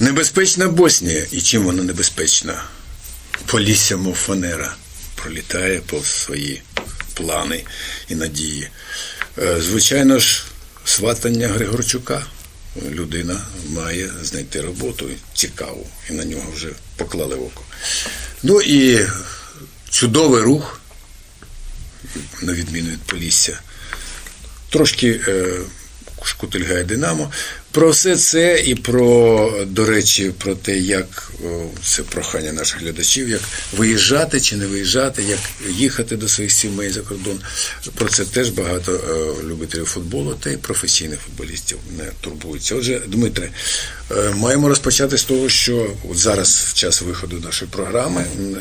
Небезпечна Боснія. І чим вона небезпечна? Полісся, мов фанера, пролітає повз свої плани і надії. Е, Звичайно ж, сватання Григорчука. Людина має знайти роботу цікаву, і на нього вже поклали око. Ну і чудовий рух, на відміну від Полісся, трошки е, шкутильгає Динамо. Про все це і про, до речі, про те, як це прохання наших глядачів, як виїжджати чи не виїжджати, як їхати до своїх сімей за кордон. Про це теж багато е, любителів футболу та й професійних футболістів не турбуються. Отже, Дмитре, е, маємо розпочати з того, що зараз, в час виходу нашої програми, е,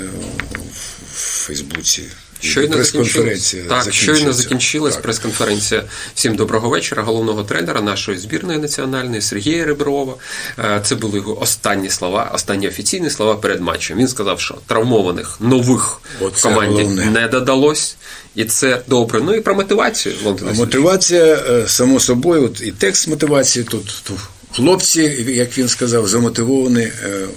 в Фейсбуці. Щойно прес-конференція. Так, щойно закінчилась Так. прес-конференція. Всім доброго вечора. Головного тренера нашої збірної національної Сергія Реброва. Е, Це були його останні слова, останні офіційні слова перед матчем. Він сказав, що травмованих нових в команді головне. не додалось, і це добре. Ну і про мотивацію. Васильович. Мотивація, е, само собою, і текст мотивації тут, тут хлопці, як він сказав, замотивовані е,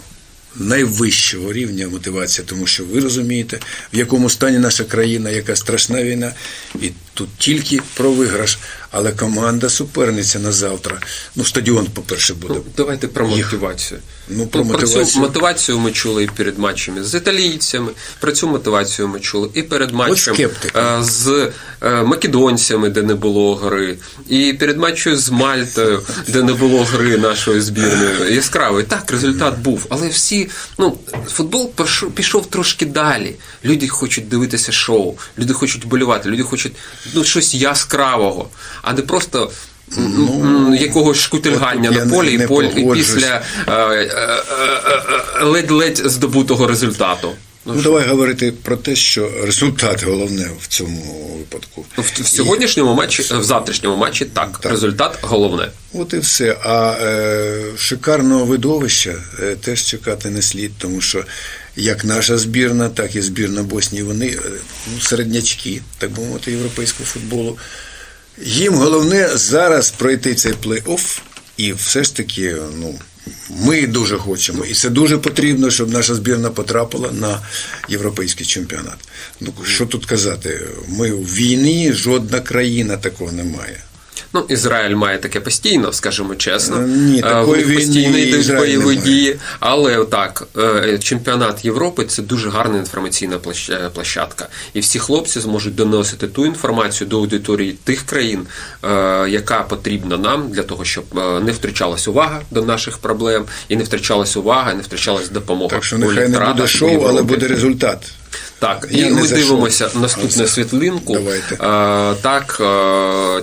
найвищого рівня мотивація, тому що ви розумієте, в якому стані наша країна, яка страшна війна, і тут тільки про виграш, але команда суперниця на завтра. Ну, стадіон, по-перше, буде. Ну, давайте про мотивацію. Ну, про цю мотивацію. мотивацію ми чули і перед матчами з італійцями. Про цю мотивацію ми чули і перед матчем е, з е, македонцями, де не було гри, і перед матчем з Мальтою, де не було гри нашої збірної. Яскравий. Так, результат був. Але всі, ну, футбол пішов трошки далі. Люди хочуть дивитися шоу, люди хочуть болювати, люди хочуть ну, щось яскравого, а не просто. м, м, якогось шкутильгання на полі не і полі і після е, е, е, ледь-ледь здобутого результату. Ну, давай говорити про те, що результат головне в цьому випадку. В, в сьогоднішньому матчі, в завтрашньому матчі так, Так. результат головне. От і все. А е, шикарного видовища е, теж чекати не слід, тому що як наша збірна, так і збірна Боснії, вони е, ну, середнячки, так би мовити, європейського футболу. Їм головне зараз пройти цей плей-офф, і все ж таки, ну. Ми дуже хочемо, і це дуже потрібно, щоб наша збірна потрапила на європейський чемпіонат. Ну що тут казати? Ми в війні, жодна країна такого не має. Ну, Ізраїль має таке постійно, скажімо чесно. Е, ні, Е, такої постійно йдуть бойові дії. Але так, е, чемпіонат Європи це дуже гарна інформаційна площ- площадка. І всі хлопці зможуть доносити ту інформацію до аудиторії тих країн, яка потрібна нам для того, щоб не втрачалась увага до наших проблем, і не втрачалась увага, і не втрачалась допомога. Так що нехай не буде шоу, але буде результат. Так, і ми дивимося наступну світлинку. Давайте. Так,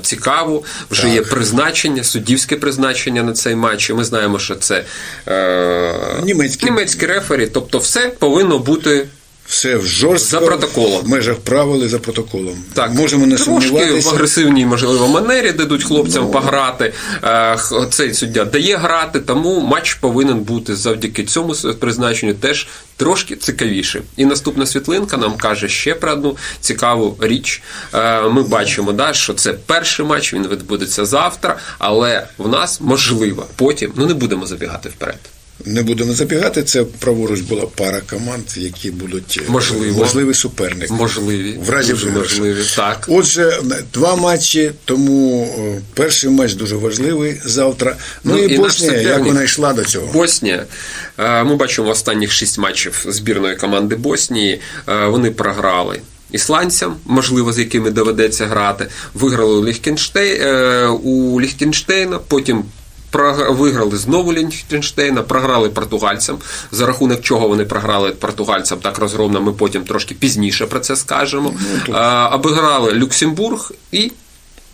цікаво. Вже Так. є призначення, суддівське призначення на цей матч. І ми знаємо, що це е, Німецький. німецький рефері. Тобто, все повинно бути Все в жорстко, За протоколом. в межах правил і за протоколом. так. Можемо не трошки в агресивній, можливо, манері дадуть хлопцям Ну. пограти. Е, цей суддя дає грати, тому матч повинен бути завдяки цьому призначенню теж трошки цікавіше. І наступна світлинка нам каже ще про одну цікаву річ. Е, Ми бачимо, да, що це перший матч, він відбудеться завтра, але в нас можливо потім, ну не будемо забігати вперед. Не будемо забігати. Це праворуч була пара команд, які будуть е, Можливо. можливий суперник. Можливі, В разі дуже можливі. Так. Отже, два матчі, тому е, перший матч дуже важливий завтра. Ну, Ну, і, і Боснія, як вона йшла до цього. Боснія. Е, Ми бачимо останніх шість матчів збірної команди Боснії. Вони програли. Ісландцям, можливо, з якими доведеться грати, виграли у Ліхтенштей... е, у Ліхтенштейна, потім виграли знову Ліхтенштейна, програли португальцям, за рахунок чого вони програли португальцям так розгромно, ми потім трошки пізніше про це скажемо. Ну, Е, Обіграли Люксембург і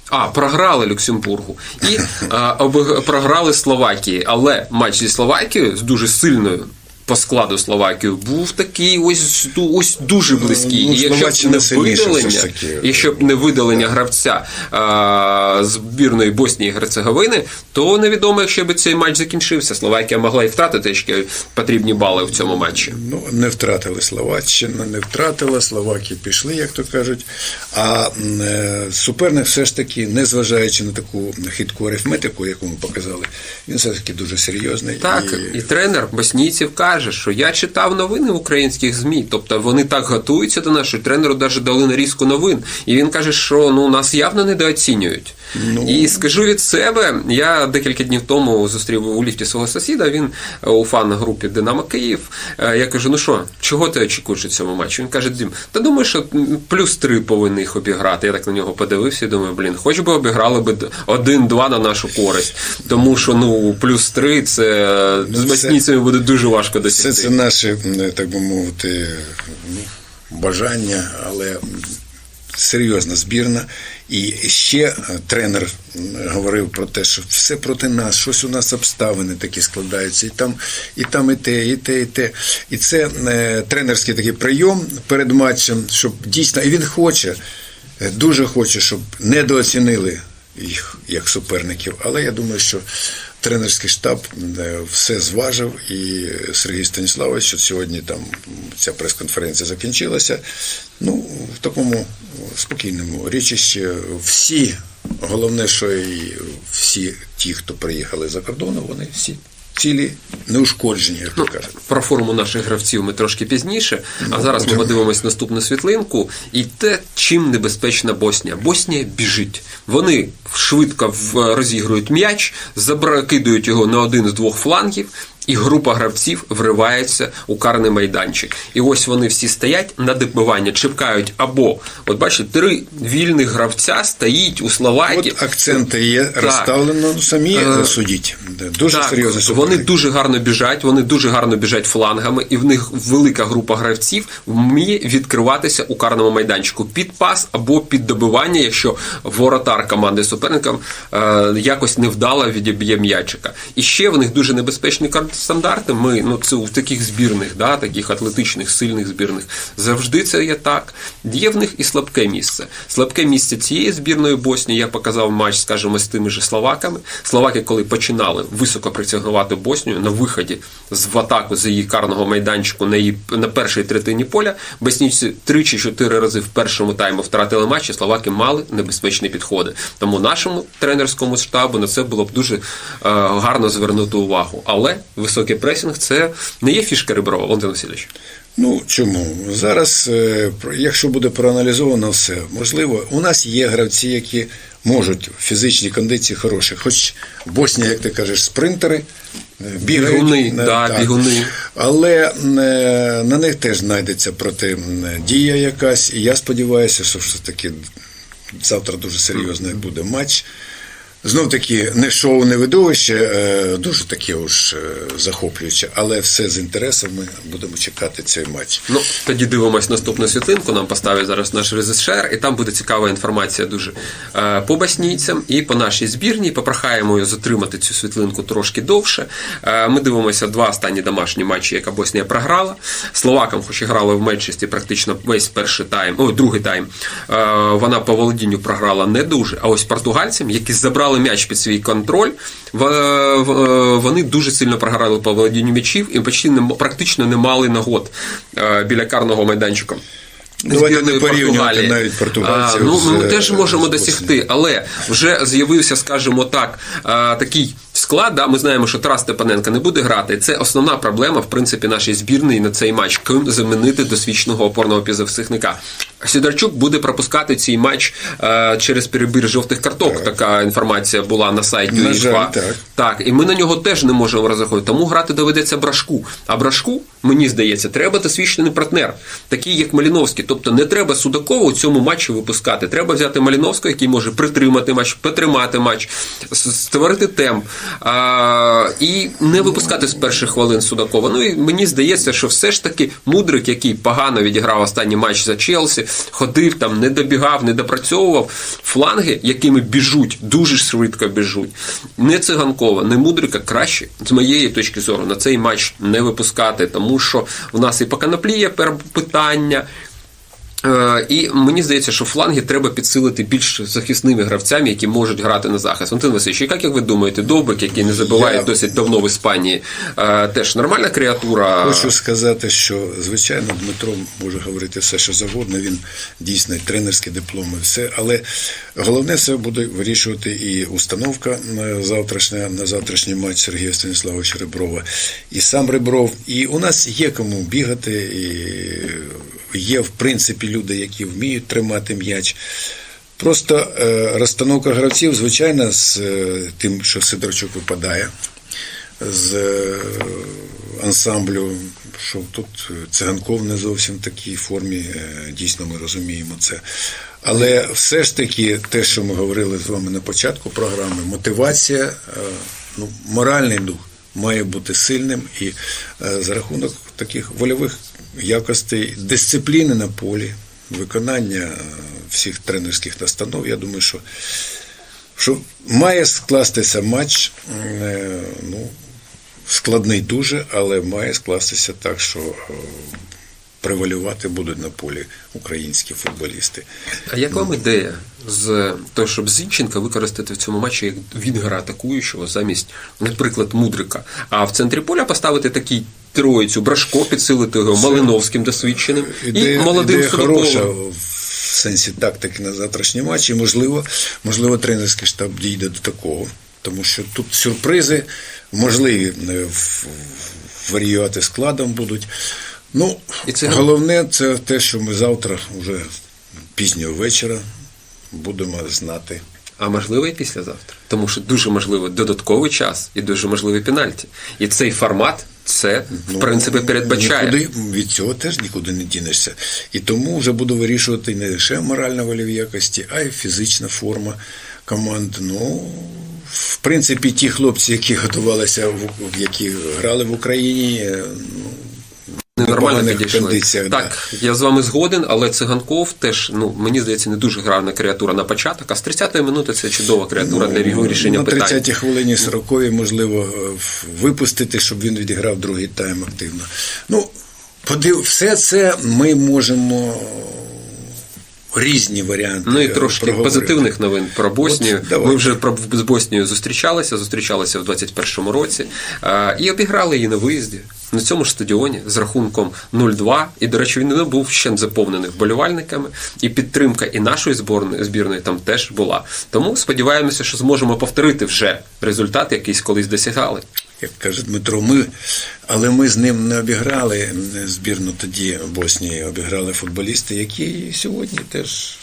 а, програли Люксембургу і а, обиг- програли Словакії. Але матч зі Словакією з дуже сильною по складу Словакії був такий ось, ось дуже близький. Ну, і якщо б не видалення, ж якщо б не видалення гравця а, збірної Боснії і Герцеговини, то невідомо, якщо б цей матч закінчився. Словакія могла і втратити ще потрібні бали в цьому матчі. Ну, не втратили Словаччина, не втратила, Словаки пішли, як то кажуть. А е, суперник все ж таки, незважаючи на таку хитку арифметику, яку ми показали, він все таки дуже серйозний. Так, і тренер боснійців каже, що я читав новини в українських ЗМІ. Тобто вони так готуються до нас, що тренеру навіть дали нарізку новин. І він каже, що ну нас явно недооцінюють. І скажу від себе, я декілька днів тому зустрів у ліфті свого сусіда. Він е, у фан-групі Динамо Київ. Е, Я кажу: ну що, чого ти очікуєш у цьому матчі? Він каже: Дім, та думаю, що плюс три повинні їх обіграти. Я так на нього подивився і думаю, блін, хоч би обіграли би один-два на нашу користь. Тому що ну плюс три це з Ну, це- боснійцями буде дуже важко досягти. це наші, м, так би мовити, бажання, але серйозна збірна. І ще е, тренер говорив про те, що все проти нас, щось у нас обставини такі складаються, і там, і там, і те, і те, і те. І це е, тренерський такий прийом перед матчем, щоб дійсно, і він хоче, е, дуже хоче, щоб недооцінили їх як суперників. Але я думаю, що тренерський штаб е, все зважив, і Сергій Станіславович, от сьогодні там ця прес-конференція закінчилася. Ну, в такому спокійному річищі всі, головне, що і всі ті, хто приїхали за кордону, вони всі цілі неушкоджені, як Ну, кажуть. про форму наших гравців ми трошки пізніше. А зараз ми подивимось наступну світлинку. І те, чим небезпечна Боснія. Боснія біжить. Вони швидко розігрують м'яч, забракидують його на один з двох флангів. І група гравців вривається у карний майданчик. І ось вони всі стоять на добивання, чекають або, от бачите, три вільних гравця стоїть у Словакії. От акценти є Так. розставлено, ну, самі Е, судіть. Дуже Так, серйозно. Вони дуже гарно біжать, вони дуже гарно біжать флангами, і в них велика група гравців вміє відкриватися у карному майданчику під пас або під добивання, якщо воротар команди суперника е, якось невдало відіб'є м'ячика. І ще в них дуже небезпечні стандарти. Ми ну це в таких збірних, да, таких атлетичних, сильних збірних завжди це є так. Є в них і слабке місце. Слабке місце цієї збірної Боснії я показав матч, скажімо, з тими ж словаками. Словаки, коли починали високо притягувати Боснію на виході з в атаку з її карного майданчику на її на першій третині поля, боснійці три чи чотири рази в першому тайму втратили матч, і словаки мали небезпечні підходи. Тому нашому тренерському штабу на це було б дуже е, гарно звернути увагу. Але високий пресінг це не є фішка Реброва, Валентин Васильович. Ну чому зараз, е, якщо буде проаналізовано все, можливо, у нас є гравці, які можуть в фізичній кондиції хороші, хоч Боснія, як ти кажеш, спринтери. е, Бігають, Бігуни, е, да, так. бігуни. Але на них теж знайдеться протидія якась, і я сподіваюся, що все таки завтра дуже серйозний буде матч. Знов таки не шоу, не видовище, е, дуже таке уж е, захоплююче, але все з інтересом ми будемо чекати цей матч. Ну, тоді дивимось наступну світлинку. Нам поставить зараз наш режисер, і там буде цікава інформація дуже е, по боснійцям і по нашій збірній. Попрохаємо затримати цю світлинку трошки довше. Ми дивимося два останні домашні матчі, яка Боснія програла. Словакам, хоч і грали в меншості практично весь перший тайм, ой, другий тайм. Вона по володінню програла не дуже. А ось португальцям, які забрали м'яч під свій контроль, вони дуже сильно програли по володінню м'ячів і почти не, практично не мали нагод е, біля карного майданчика. Давайте не порівнювати навіть португальців А, ну, ми з, теж можемо з досягти, але вже з'явився, скажімо так, а, такий склад. Да? Ми знаємо, що Тарас Степаненко не буде грати. Це основна проблема, в принципі, нашої збірної на цей матч. Ким замінити досвідченого опорного півзахисника. Сідорчук буде пропускати цей матч е, через перебір жовтих карток. Така інформація була на сайті На жаль, так. Так, і ми на нього теж не можемо розраховувати. Тому грати доведеться брашку. А брашку, мені здається, треба досвідчений партнер, такий як Маліновський. Тобто не треба Судакова у цьому матчі випускати. Треба взяти Маліновського, який може притримати матч, потримати матч, створити темп. А, і не випускати з перших хвилин Судакова. Ну і мені здається, що все ж таки мудрик, який погано відіграв останній матч за Челсі, ходив там, не добігав, не допрацьовував фланги, якими біжуть, дуже швидко біжуть. Не циганкова, не мудрика краще з моєї точки зору на цей матч не випускати, тому що в нас і по канаплі є питання. Е, І мені здається, що фланги треба підсилити більш захисними гравцями, які можуть грати на захист. Антон Васильович, як, як ви думаєте, Довбик, який не забиває Я- досить давно в Іспанії, е, теж нормальна креатура. Хочу сказати, що звичайно Дмитро може говорити все, що завгодно. Він дійсно тренерський диплом і все. Але головне це буде вирішувати і установка на завтрашня на завтрашній матч Сергія Станіславовича Реброва, і сам Ребров. І у нас є кому бігати, і є в принципі люди, які вміють тримати м'яч. Просто е, розстановка гравців, звичайно, з е, тим, що Сидорчук випадає з е, ансамблю, що тут циганков не зовсім в такій формі, дійсно ми розуміємо це. Але все ж таки, те, що ми говорили з вами на початку програми, мотивація, ну, моральний дух має бути сильним і за рахунок таких вольових якостей, дисципліни на полі, виконання е, всіх тренерських настанов, я думаю, що що має скластися матч, е, ну, складний дуже, але має скластися так, що е, превалювати будуть на полі українські футболісти. А як вам ідея з того, щоб Зінченка використати в цьому матчі як вінгера атакуючого замість, наприклад, Мудрика, а в центрі поля поставити такий троїцю, Брашко, підсилити його Малиновським досвідченим і молодим ідея хороша в сенсі тактики на завтрашній матч. І можливо, можливо, тренерський штаб дійде до такого. Тому що тут сюрпризи можливі е, варіювати складом будуть. Ну, І це- головне це те, що ми завтра, вже пізнього вечора, будемо знати. А можливо і післязавтра. Тому що дуже можливо додатковий час і дуже можливі пенальті. І цей формат це, в принципі, передбачає. Ну, Нікуди, від цього теж нікуди не дінешся. І тому вже буду вирішувати не лише морально вольові якості, а й фізична форма команд. Ну, в принципі, ті хлопці, які готувалися, в- які грали в Україні, е, ну, Нормально підійшли. кондиціях, да. Так, я з вами згоден, але циганков теж, ну мені здається, не дуже гравна креатура на початок, а з 30-ї минути це чудова креатура для його рішення на питань. 30-й хвилині 40 можливо е, випустити, щоб він відіграв другий тайм активно. Ну, подив, все це ми можемо різні варіанти. Ну і трошки проговорити. позитивних новин про Боснію. От. Ми вже з Боснією зустрічалися, зустрічалися в 21-му році і обіграли її на виїзді на цьому ж стадіоні з рахунком 0-2. І, до речі, він не був ще заповнений вболівальниками, і підтримка і нашої зборної збірної там теж була. Тому сподіваємося, що зможемо повторити вже результат, якийсь колись досягали. Як каже Дмитро, ми, але ми з ним не обіграли збірну тоді Боснії, обіграли футболісти, які сьогодні теж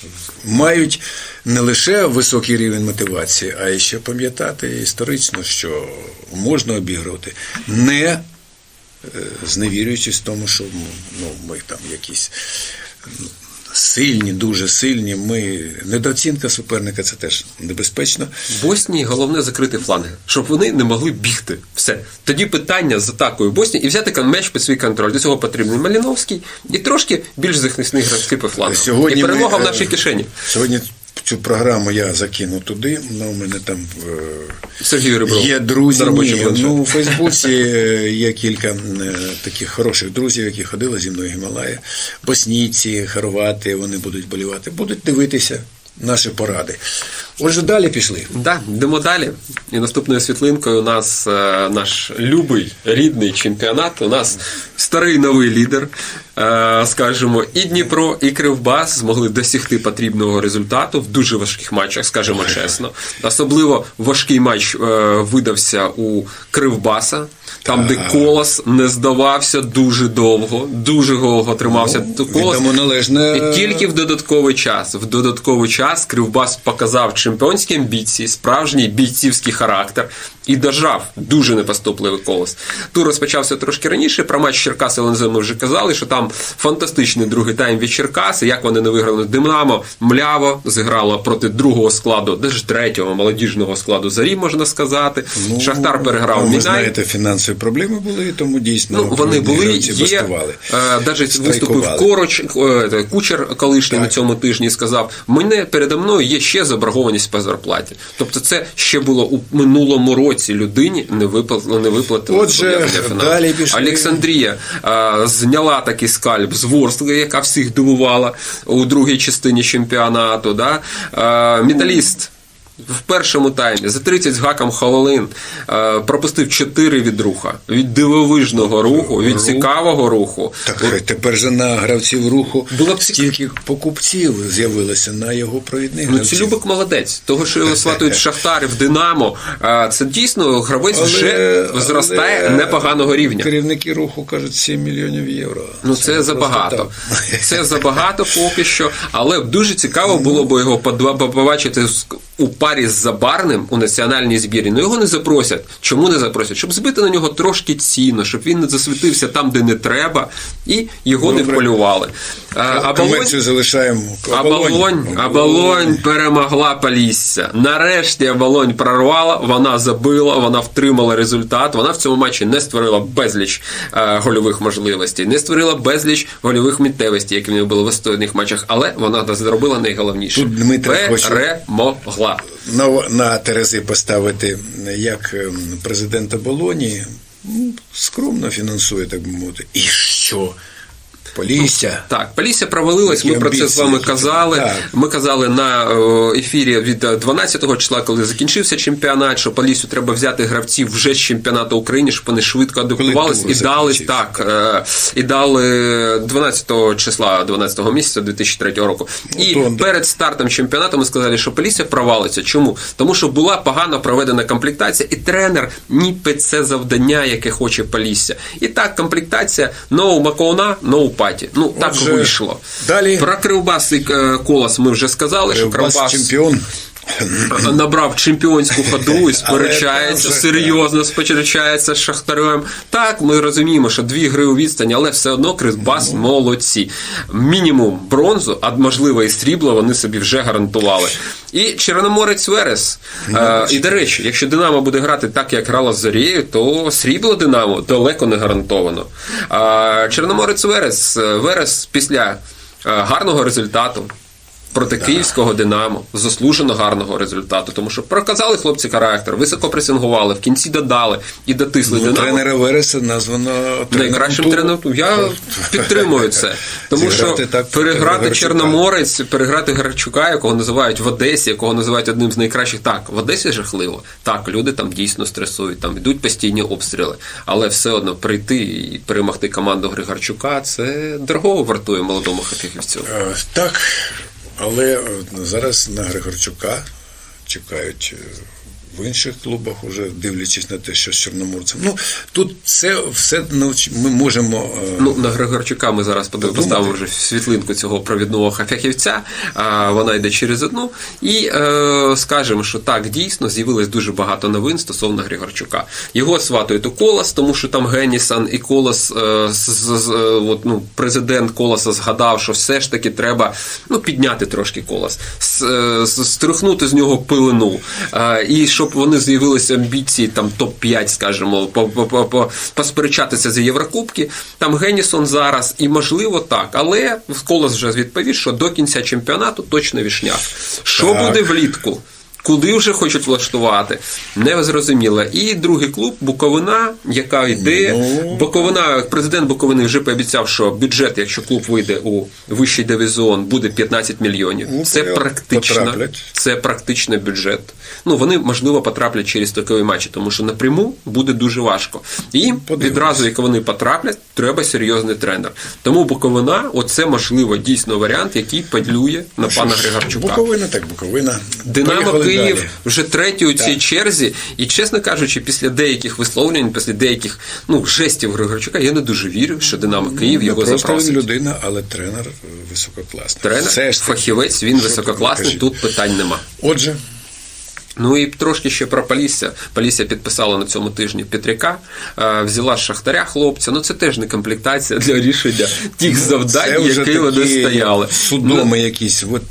мають не лише високий рівень мотивації, а ще пам'ятати історично, що можна обігрувати, не е, зневірюючись в тому, що ну, ми там якісь сильні, дуже сильні. Ми недооцінка суперника це теж небезпечно. Боснії головне закрити фланги, щоб вони не могли бігти. Все. Тоді питання з атакою Боснії і взяти меч під свій контроль. До цього потрібний Маліновський і трошки більш захисних гравців по флангу. Сьогодні і перемога ми, в е, нашій кишені. Сьогодні цю програму я закину туди. Ну, у мене там е, Сергій Ребров. є друзі. Ні, ну, у Фейсбуці е, є кілька е, таких хороших друзів, які ходили зі мною в Гімалаї. Боснійці, хорвати, вони будуть болівати, будуть дивитися наші поради. Отже, далі пішли. Да, йдемо далі. І наступною світлинкою у нас е, наш любий рідний чемпіонат. У нас старий новий лідер. Е, скажімо, і Дніпро, і Кривбас змогли досягти потрібного результату в дуже важких матчах, скажімо чесно. Особливо важкий матч е, видався у Кривбаса. Там, де колос не здавався дуже довго, дуже довго тримався Ну, колос. належне. І тільки в додатковий час, в додатковий час час Кривбас показав чемпіонські амбіції, справжній бійцівський характер і дожав дуже непоступливий колос. Тур розпочався трошки раніше. Про матч Черкас і ЛНЗ ми вже казали, що там фантастичний другий тайм від Черкаси. Як вони не виграли Динамо, мляво зіграло проти другого складу, даже третього молодіжного складу зарі, можна сказати. Шахтар переграв ну, Ви Мінай. знаєте, фінансові проблеми були, тому дійсно Ну, вони були, є, бастували. навіть виступив. Короч, е, Кучер колишній на цьому тижні сказав, мене передо мною є ще заборгованість по зарплаті. Тобто це ще було у минулому році людині не виплатили, не виплатили Отже, далі пішли. Олександрія а, зняла такий скальп з Ворскли, яка всіх дивувала у другій частині чемпіонату. Да? Е, Металіст в першому таймі за 30 з гаком Хололин е, пропустив 4 від руха. Від дивовижного руху, від цікавого руху. Так тепер же на гравців руху Було б стільки покупців з'явилося на його провідних Ну, гравців. Цілюбик молодець. Того, що його сватують в Шахтар, в Динамо, е, це дійсно гравець вже зростає але непоганого рівня. Керівники руху кажуть 7 мільйонів євро. Ну це просто забагато. Це забагато поки що. Але дуже цікаво було б його побачити у парі з Забарним у національній збірні. Ну його не запросять. Чому не запросять? Щоб збити на нього трошки ціну, щоб він не засвітився там, де не треба, і його не Добре. полювали. А, а Болонь- залишаємо. Абалонь, Абалонь перемогла Полісся. Нарешті Абалонь прорвала, вона забила, вона втримала результат. Вона в цьому матчі не створила безліч е, гольових можливостей, не створила безліч гольових миттєвостей, які в неї були в останніх матчах, але вона зробила найголовніше. Тут Дмитро перемогла. На, Терези поставити як ем, президента Болоні ну, скромно фінансує, так би мовити. І що? Полісся. Так, Полісся провалилась. Ми про це з вами казали. так. Ми казали на е, ефірі від е, 12 числа, коли закінчився чемпіонат, що Поліссю треба взяти гравців вже з чемпіонату України, щоб вони швидко адаптувались і дали так. е, І дали 12 числа 12 місяця 2003 року. І Ну, да. перед стартом чемпіонату ми сказали, що Полісся провалиться. Чому? Тому що була погано проведена комплектація, і тренер ніби це завдання, яке хоче Полісся. І так, комплектація no Макоуна, no паті. Ну так Отже, вийшло. далі. Про Кривбас і е, Колос ми вже сказали, що Кривбас Кривбас чемпіон. Набрав чемпіонську ходу і сперечається, серйозно сперечається з Шахтарем. Так, ми розуміємо, що дві гри у відстані, але все одно Кривбас молодці. Мінімум бронзу, а можливо і срібло вони собі вже гарантували. І Чорноморець Верес. Е, і до речі, якщо Динамо буде грати так, як грала з Зорією, то срібло Динамо далеко не гарантовано. А Чорноморець Верес, е, Верес після е, гарного результату. Проти київського Динамо заслужено гарного результату, тому що проказали хлопці характер, високо пресингували, в кінці додали і дотисли Ну, Динамо. тренера Вереса названо тренером Найкращим тренером. Я підтримую це. Тому що так переграти Чорноморець, переграти Гарчука, якого називають в Одесі, якого називають одним з найкращих. Так, в Одесі жахливо. Так, люди там дійсно стресують, там йдуть постійні обстріли. Але все одно прийти і перемогти команду Григорчука це дорого вартує молодому фахівцю. Е, Так, але е, зараз на Григорчука чекають е, в інших клубах, уже дивлячись на те, що з Чорноморцем. Ну, тут це все навч- ми можемо. е, Ну, на Григорчука ми зараз поставимо вже світлинку цього провідного фахівця. А, вона йде через одну. І е, скажемо, що так, дійсно з'явилось дуже багато новин стосовно Григорчука. Його сватують у Колос, тому що там Генісан і Колос, е, з, з- з- е, от, ну, президент Колоса згадав, що все ж таки треба ну, підняти трошки Колос, е, с- з нього пилину. Е, і щоб вони з'явилися амбіції там топ-5, скажімо, по- по- по- по- посперечатися за Єврокубки. Там Генісон зараз, і можливо так. Але Колос вже відповів, що до кінця чемпіонату точно вішняк. Що Так. буде влітку? Куди вже хочуть влаштувати, не зрозуміло. І другий клуб Буковина, яка йде. Ну. Буковина, президент Буковини вже пообіцяв, що бюджет, якщо клуб вийде у вищий дивізіон, буде 15 мільйонів. Ну, Це практично, це практично бюджет. Ну вони можливо потраплять через такові матчі, тому що напряму буде дуже важко. І відразу, як вони потраплять, треба серйозний тренер. Тому Буковина, оце можливо дійсно варіант, який падлює на пана Григорчука. Буковина, так Буковина. Динамо Київ далі. вже третій у цій черзі, і чесно кажучи, після деяких висловлень, після деяких ну жестів Григорчука, я не дуже вірю, що Динамо Київ Не його просто запросить. він людина, але тренер е, висококласний. Тренер, Все ж таки. фахівець, він висококласний, тут питань нема. Отже, Ну і трошки ще про Полісся. Полісся підписала на цьому тижні Петряка, е, взяла з шахтаря хлопця. Ну це теж не комплектація для рішення тих завдань, вже які вони стояли. судоми якісь. От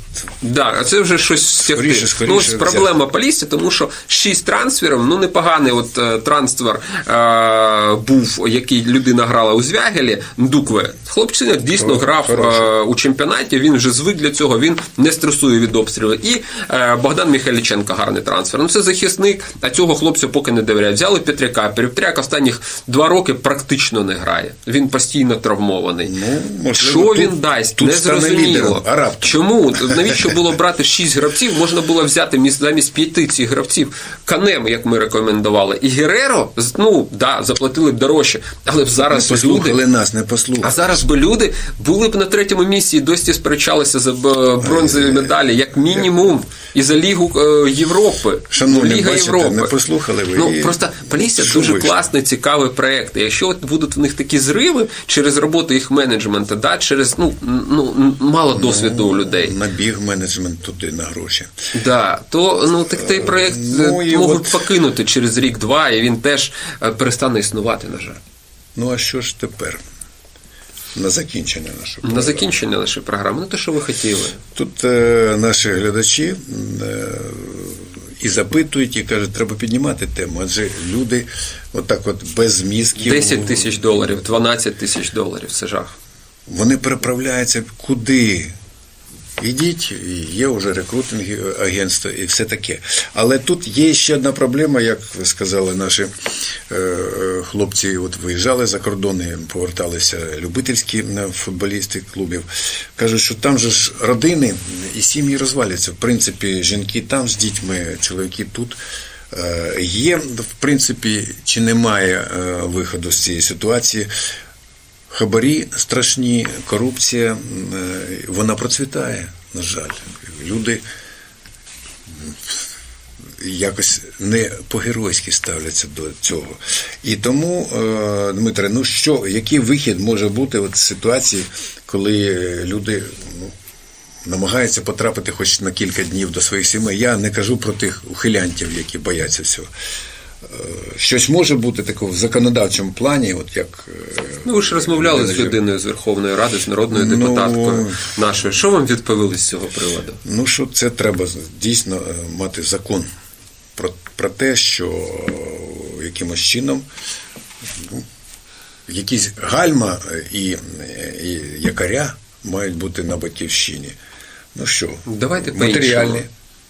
Да, а це вже щось. Скоріше, скоріше ну, ось проблема Полісся, тому що шість трансферів, ну непоганий от е, трансфер е, був, який людина грала у Звягелі, Ndukwe. Хлопчина дійсно грав е, у чемпіонаті, він вже звик для цього, він не стресує від обстрілів. І е, Богдан Михайліченко гарний трансфер. Ну це захисник, а цього хлопцю поки не довіряють. Взяли Петряка. Петряк останніх два роки практично не грає. Він постійно травмований. Ну, можливо, Що тут- він дасть? тут не зрозуміло. Чому? Навіщо було брати шість гравців? Можна було взяти міс- замість п'яти цих гравців канем, як ми рекомендували. І Гереро, ну да, заплатили б дорожче, але б не зараз люди. нас, не А зараз би люди були б на третьому місці і досі сперечалися за бронзові медалі, як мінімум, і за Лігу е, Європи. Шановні, Ліга бачите, Європи. не послухали ви Ну і просто Полісся дуже класний, цікавий проект. І якщо от будуть в них такі зриви через роботу їх менеджменту, да, через ну, ну мало досвіду у людей. Набіг менеджмент туди на гроші. Да, то ну так той проект Ну, е, можуть от- покинути через рік-два, і він теж е, перестане існувати, на жаль. Ну а що ж тепер? На закінчення нашого. На закінчення нашої програми, ну те, що ви хотіли. Тут е, наші глядачі е, і запитують, і кажуть, треба піднімати тему, адже люди отак от без мізків. 10 тисяч доларів, 12 тисяч доларів це жах. Вони переправляються куди? Ідіть, є вже рекрутинг агентства і все таке. Але тут є ще одна проблема, як сказали, наші е, е, хлопці от виїжджали за кордон і поверталися любительські е, футболісти клубів. Кажуть, що там же ж родини і сім'ї розваляться. В принципі, жінки там з дітьми, чоловіки тут. Е, Є, в принципі, чи немає е, виходу з цієї ситуації. Хабарі страшні, корупція, е, вона процвітає, на жаль. Люди якось не по-геройськи ставляться до цього. І тому, е, Дмитре, ну що, який вихід може бути от з ситуації, коли люди ну, намагаються потрапити хоч на кілька днів до своїх сімей? Я не кажу про тих ухилянтів, які бояться всього. Е, Щось може бути таке в законодавчому плані, от як е, Ну ви ж розмовляли з людиною з Верховної Ради, з народною Ну, депутаткою нашою. Що вам відповіли з цього приводу? Ну, що це треба дійсно е, мати закон про, про те, що якимось чином ну, якісь гальма і, і якоря мають бути на батьківщині. Ну що, Давайте матеріальні.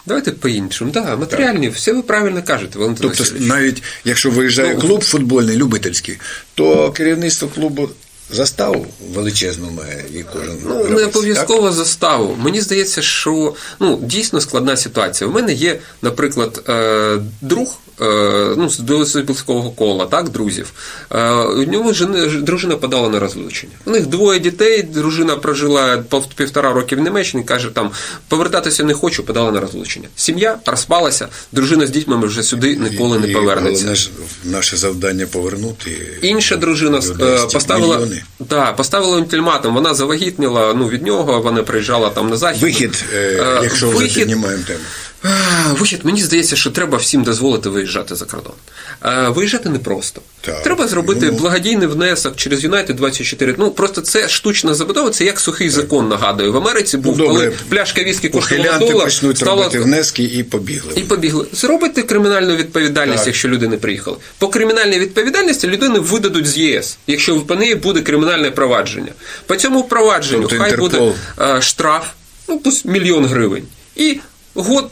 Давайте по-іншому. Да, матеріальні, все ви правильно кажете, Валентин Тобто, Васильович. навіть якщо виїжджає Ну, клуб футбольний, любительський, то керівництво клубу заставу величезну має і кожен. Ну, не так? обов'язково заставу. Мені здається, що ну, дійсно складна ситуація. У мене є, наприклад, е, друг. Е, Ну, з досить близького кола, так, друзів. Е, У нього дружина подала на розлучення. У них двоє дітей, дружина прожила півтора роки в Німеччині, каже, там повертатися не хочу, подала на розлучення. Сім'я розпалася, дружина з дітьми вже сюди ніколи не І повернеться. Головне ж наше завдання повернути. Інша дружина е, поставила, мільйони. да, поставила ультиматум. Вона завагітніла ну, від нього, вона приїжджала там на захід. Вихід, якщо вже вихід- піднімаємо тему. Вихід, мені здається, що треба всім дозволити виїжджати за кордон. Виїжджати непросто. Так, Треба зробити ну. благодійний внесок через United 24. Ну просто це штучна забудова, це як сухий закон нагадую. В Америці був, Ну, коли пляшка віскі коштувала долар, почнуть стала робити внески і побігли. і побігли. Зробити кримінальну відповідальність, Так. якщо люди не приїхали. По кримінальній відповідальності людину видадуть з ЄС, якщо по неї буде кримінальне провадження. По цьому провадженню Тобто хай Інтерпол. буде штраф, ну пусть мільйон гривень. І год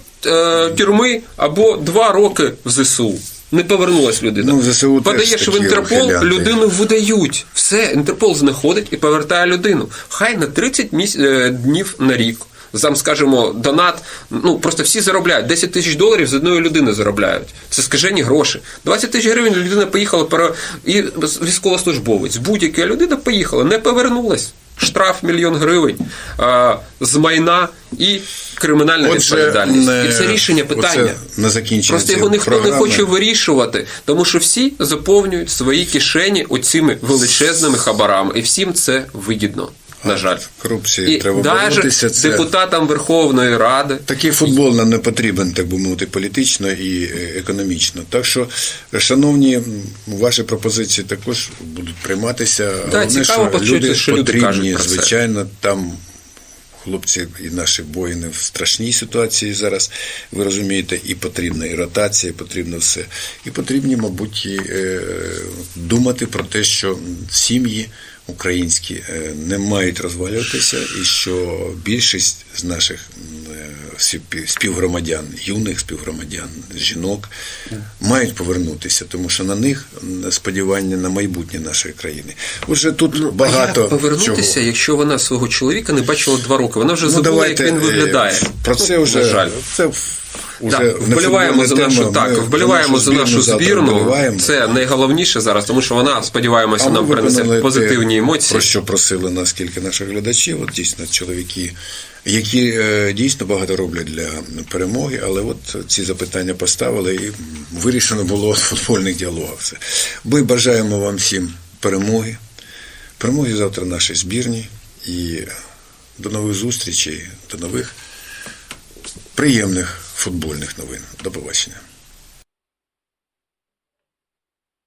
тюрми або два роки в ЗСУ. Не повернулась людина. Ну, ЗСУ Подаєш в Інтерпол, ухилянти. людину видають. Все, Інтерпол знаходить і повертає людину. Хай на 30 міс... е, днів на рік Там, скажімо, донат. Ну просто всі заробляють. 10 тисяч доларів з одної людини заробляють. Це скажені гроші. 20 тисяч гривень людина поїхала пере... і військовослужбовець. Будь-яка людина поїхала, не повернулась. Штраф мільйон гривень а, з майна і кримінальна відповідальність. не- І це рішення питання. на закінчення Просто його ніхто не хоче вирішувати, тому що всі заповнюють свої кишені оціми величезними хабарами, і всім це вигідно. На жаль, Корупції і треба боротися. Це... депутатам Верховної Ради Такий футбол нам не потрібен, так би мовити, політично і е, економічно. Так що, шановні, ваші пропозиції також будуть прийматися. Да, Головне, цікаво що почути, люди що люди потрібні, кажуть про це. звичайно, там. Хлопці і наші воїни в страшній ситуації зараз, ви розумієте, і потрібна і ротація, і потрібно все. І потрібні, мабуть, і, е, думати про те, що сім'ї українські е, не мають розвалюватися, і що більшість з наших е, співгромадян, юних співгромадян, жінок мають повернутися, тому що на них сподівання на майбутнє нашої країни. Уже тут багато Ну, як повернутися, чого. якщо вона свого чоловіка не бачила два роки. Вона вже Ну, забула, давайте, як він е, виглядає. Про Ну, це вже на жаль. це вже Да, вболіваємо за нашу тема. так, Ми вболіваємо за нашу збірну. вболіваємо. Це найголовніше зараз, тому що вона, сподіваємося, А нам принесе позитивні емоції. Про що просили нас кілька наших глядачів, от дійсно чоловіки, які е, дійсно багато роблять для перемоги, але от ці запитання поставили і вирішено було в футбольних діалогах. Все. Ми бажаємо вам всім перемоги, перемоги завтра нашій збірні і до нових зустрічей, до нових приємних футбольних новин. До побачення.